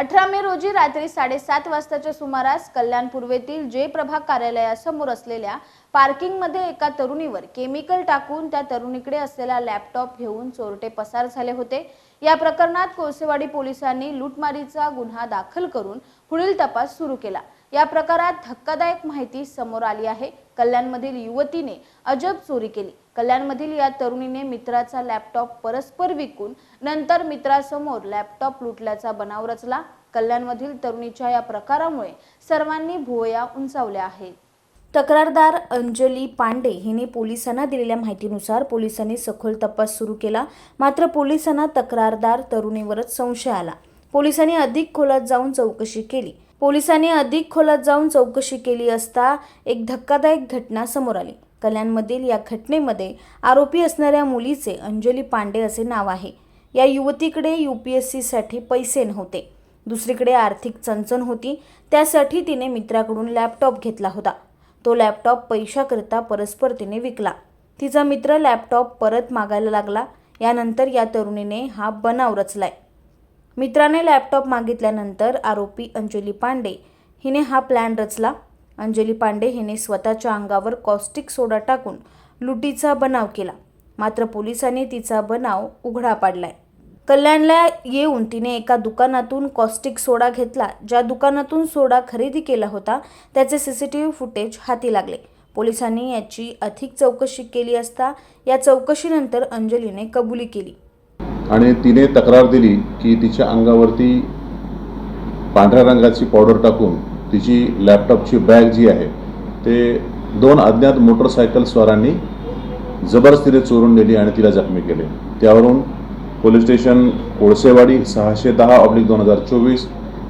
अठरा मे रोजी रात्री साडेसात वाजताच्या सुमारास कल्याण पूर्वेतील जे प्रभाग कार्यालयासमोर असलेल्या पार्किंगमध्ये एका तरुणीवर केमिकल टाकून त्या तरुणीकडे असलेला लॅपटॉप घेऊन चोरटे पसार झाले होते. या प्रकरणात कोळसेवाडी पोलिसांनी लूटमारीचा गुन्हा दाखल करून पुढील तपास सुरू केला. या प्रकारात धक्कादायक माहिती समोर आली आहे. कल्याणमधील युवतीने अजब चोरी केली. कल्याणमधील या तरुणीने मित्राचा लॅपटॉप परस्पर विकून नंतर मित्रासमोर लॅपटॉप लुटल्याचा बनाव रचला. कल्याणमधील तरुणीच्या या प्रकारामुळे सर्वांनी भुवया उंचावल्या आहेत. तक्रारदार अंजली पांडे हिने पोलिसांना दिलेल्या माहितीनुसार पोलिसांनी सखोल तपास सुरू केला. मात्र पोलिसांना तक्रारदार तरुणीवरच संशय आला. पोलिसांनी अधिक खोलात जाऊन चौकशी केली. पोलिसांनी अधिक खोलात जाऊन चौकशी केली असता एक धक्कादायक घटना समोर आली. कल्याणमधील या घटनेमध्ये आरोपी असणाऱ्या मुलीचे अंजली पांडे असे नाव आहे. या युवतीकडे यू पी एस सीसाठी पैसे नव्हते. दुसरीकडे आर्थिक चणचण होती. त्यासाठी तिने मित्राकडून लॅपटॉप घेतला होता. तो लॅपटॉप पैशाकरिता परस्पर तिने विकला. तिचा मित्र लॅपटॉप परत मागायला लागला. यानंतर या तरुणीने हा बनाव रचलाय. मित्राने लॅपटॉप मागितल्यानंतर आरोपी अंजली पांडे हिने हा प्लॅन रचला. अंजली पांडे हिने स्वतःच्या अंगावर कॉस्टिक सोडा टाकून लुटीचा बनाव केला. मात्र पोलिसांनी तिचा बनाव उघडा पाडलाय. कल्याणला येऊन तिने एका दुकानातून कॉस्टिक सोडा घेतला. ज्या दुकानातून सोडा खरेदी केला होता त्याचे C C T V footage हाती लागले. पोलिसांनी याची अधिक चौकशी केली असता या चौकशीनंतर अंजलीने कबुली केली. आणि तिने तक्रार दिली की तिच्या अंगावरती पांढऱ्या रंगाची पावडर टाकून तिची लॅपटॉपची बॅग जी आहे ते दोन अज्ञात मोटरसायकल स्वारांनी जबरदस्तीने चोरून नेली आणि तिला जखमी केले. त्यावरून पोलीस स्टेशन कोळसेवाडी सहाशे दहा ऑब्लिक दोन हजार चोवीस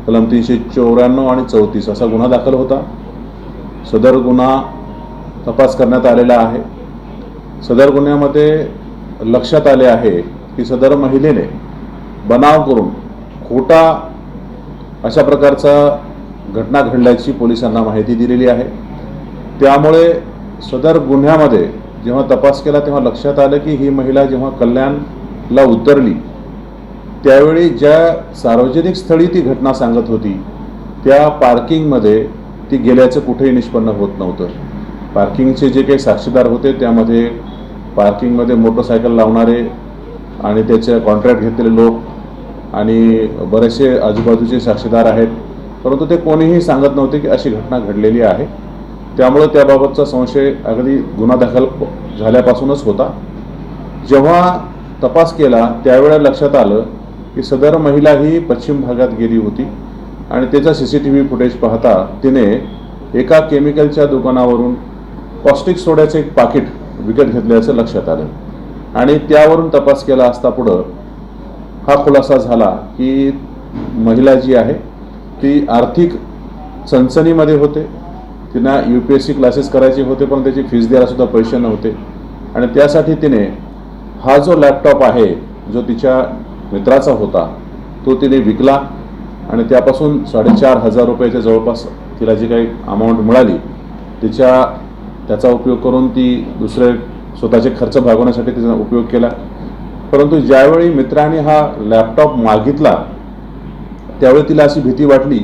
कलम तीनशे चौऱ्याण्णव आणि चौतीस असा गुन्हा दाखल होता. सदर गुन्हा तपास करण्यात आलेला आहे. सदर गुन्ह्यामध्ये लक्षात आले आहे की सदर महिलेने बनाव करून खोटा अशा प्रकारचा घटना घडल्याची पोलिसांना माहिती दिलेली आहे. त्यामुळे सदर गुन्ह्यामध्ये जेव्हा तपास केला तेव्हा लक्षात आलं की ही महिला जेव्हा कल्याणला उतरली त्यावेळी ज्या सार्वजनिक स्थळी ती घटना सांगत होती त्या पार्किंगमध्ये ती गेल्याचं कुठेही निष्पन्न होत नव्हतं. पार्किंगचे जे काही साक्षीदार होते त्यामध्ये पार्किंगमध्ये मोटरसायकल लावणारे आणि त्याचे कॉन्ट्रॅक्ट घेतलेले लोक आणि बरेचसे आजूबाजूचे साक्षीदार आहेत. परंतु ते कोणीही सांगत नव्हते की अशी घटना घडलेली आहे. त्यामुळे त्याबाबतचा संशय अगदी गुन्हा दाखल झाल्यापासूनच होता. जेव्हा तपास केला त्यावेळेला लक्षात आलं की सदर महिला ही पश्चिम भागात गेली होती आणि त्याचा C C T V footage पाहता तिने एका केमिकलच्या दुकानावरून कॉस्टिक सोड्याचं एक पाकिट विकत घेतल्याचं लक्षात आलं. आणि त्यावरून तपास केला असता पुढं हा खुलासा झाला की महिला जी आहे ती आर्थिक चणचणीमध्ये होते. तिना U P S C classes करायचे होते पण त्याची फीस द्यायला सुद्धा पैसे नव्हते. आणि त्यासाठी तिने हा जो लॅपटॉप आहे जो तिच्या मित्राचा होता तो तिने विकला आणि त्यापासून साडेचार हजार रुपयाच्या जवळपास तिला जी काही अमाऊंट मिळाली तिच्या त्याचा उपयोग करून ती दुसरे स्वतःचे खर्च भागवण्यासाठी तिचा उपयोग केला. परंतु ज्यावेळी मित्राने हा लॅपटॉप मागितला त्यावेळी तिला अशी भीती वाटली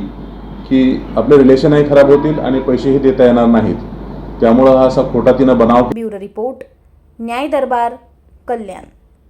की आपले रिलेशनही खराब होतील आणि पैसेही देता येणार नाहीत. त्यामुळं हा असा खोटा तिनं बनाव ब्युरो रिपोर्ट न्याय दरबार कल्याण.